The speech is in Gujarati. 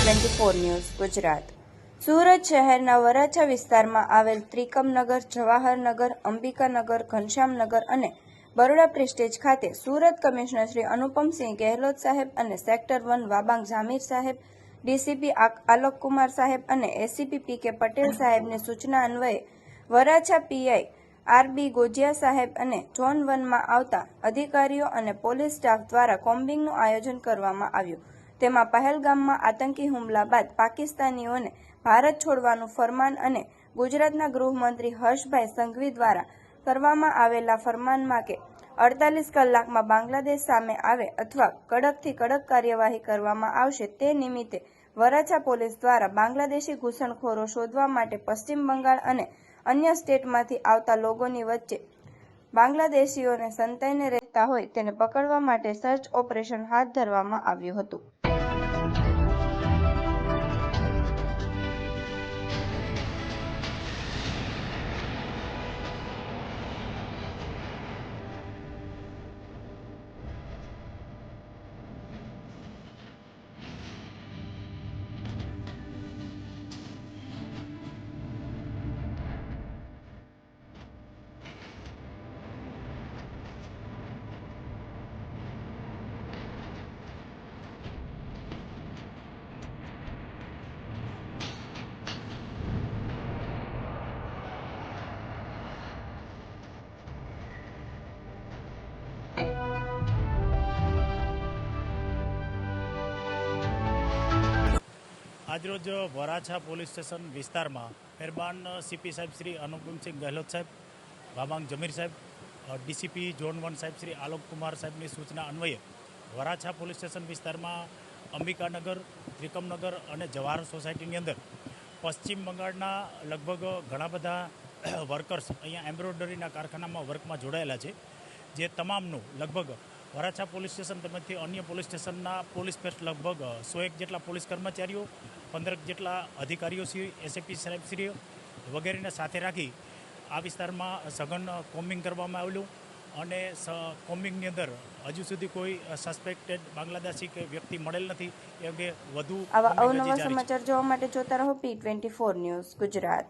Twenty four news Gujarat. Surat શહેરના વરાછા વિસ્તારમાં આવેલ ત્રિકમનગર, જવાહરનગર, અંબિકાનગર, ઘનશ્યામનગર અને બરોડા પ્રેસ્ટેજ ખાતે સુરત કમિશનર શ્રી અનુપમસિંહ ગેહલોત સાહેબ અને સેક્ટર વન વાબાંગ જામીર સાહેબ, ડીસીપી આલોકકુમાર સાહેબ અને એસીપી પી કે પટેલ સાહેબની સૂચના અન્વયે વરાછા પીઆઈ આરબી ગોજિયા સાહેબ અને ઝોન વનમાં આવતા અધિકારીઓ અને પોલીસ સ્ટાફ દ્વારા કોમ્બિંગનું આયોજન કરવામાં આવ્યું. તેમાં પહેલગામમાં આતંકી હુમલા બાદ પાકિસ્તાનીઓને ભારત છોડવાનું ફરમાન અને ગુજરાતના ગૃહમંત્રી હર્ષભાઈ સંઘવી દ્વારા કરવામાં આવેલા ફરમાનમાં કે અડતાલીસ કલાકમાં બાંગ્લાદેશ સામે આવે અથવા કડકથી કડક કાર્યવાહી કરવામાં આવશે તે નિમિત્તે વરાછા પોલીસ દ્વારા બાંગ્લાદેશી ઘૂસણખોરો શોધવા માટે પશ્ચિમ બંગાળ અને અન્ય સ્ટેટમાંથી આવતા લોકોની વચ્ચે બાંગ્લાદેશીઓને સંતાઈને રહેતા હોય તેને પકડવા માટે સર્ચ ઓપરેશન હાથ ધરવામાં આવ્યું હતું. આજરોજ વરાછા પોલીસ સ્ટેશન વિસ્તારમાં મહેરબાન સીપી સાહેબ શ્રી અનુપમસિંહ ગહેલોત સાહેબ વાબાંગ જમીર સાહેબ ડીસીપી ઝોન વન સાહેબ શ્રી આલોક કુમાર સાહેબની સૂચના અન્વયે વરાછા પોલીસ સ્ટેશન વિસ્તારમાં અંબિકાનગર, ત્રિકમનગર અને જવાહર સોસાયટીની અંદર પશ્ચિમ બંગાળના લગભગ ઘણા બધા વર્કર્સ અહીંયા એમ્બ્રોઇડરીના કારખાનામાં વર્કમાં જોડાયેલા છે, જે તમામનું લગભગ વરાછા પોલીસ સ્ટેશન તેમજથી અન્ય પોલીસ સ્ટેશનના પોલીસ પેસ્ટ લગભગ સો એક જેટલા પોલીસ કર્મચારીઓ પંદરક જેટલા અધિકારીઓ શ્રી એસએપી સાહેબશ્રીઓ વગેરેને સાથે રાખી આ વિસ્તારમાં સઘન કોમ્બિંગ કરવામાં આવેલું અને સ- કોમ્બિંગની અંદર હજુ સુધી કોઈ સસ્પેક્ટેડ બાંગ્લાદેશી કે વ્યક્તિ મળેલ નથી એ અંગે વધુ આવા અવનવા સમાચાર જોવા માટે જોતા રહો P twenty four news Gujarat.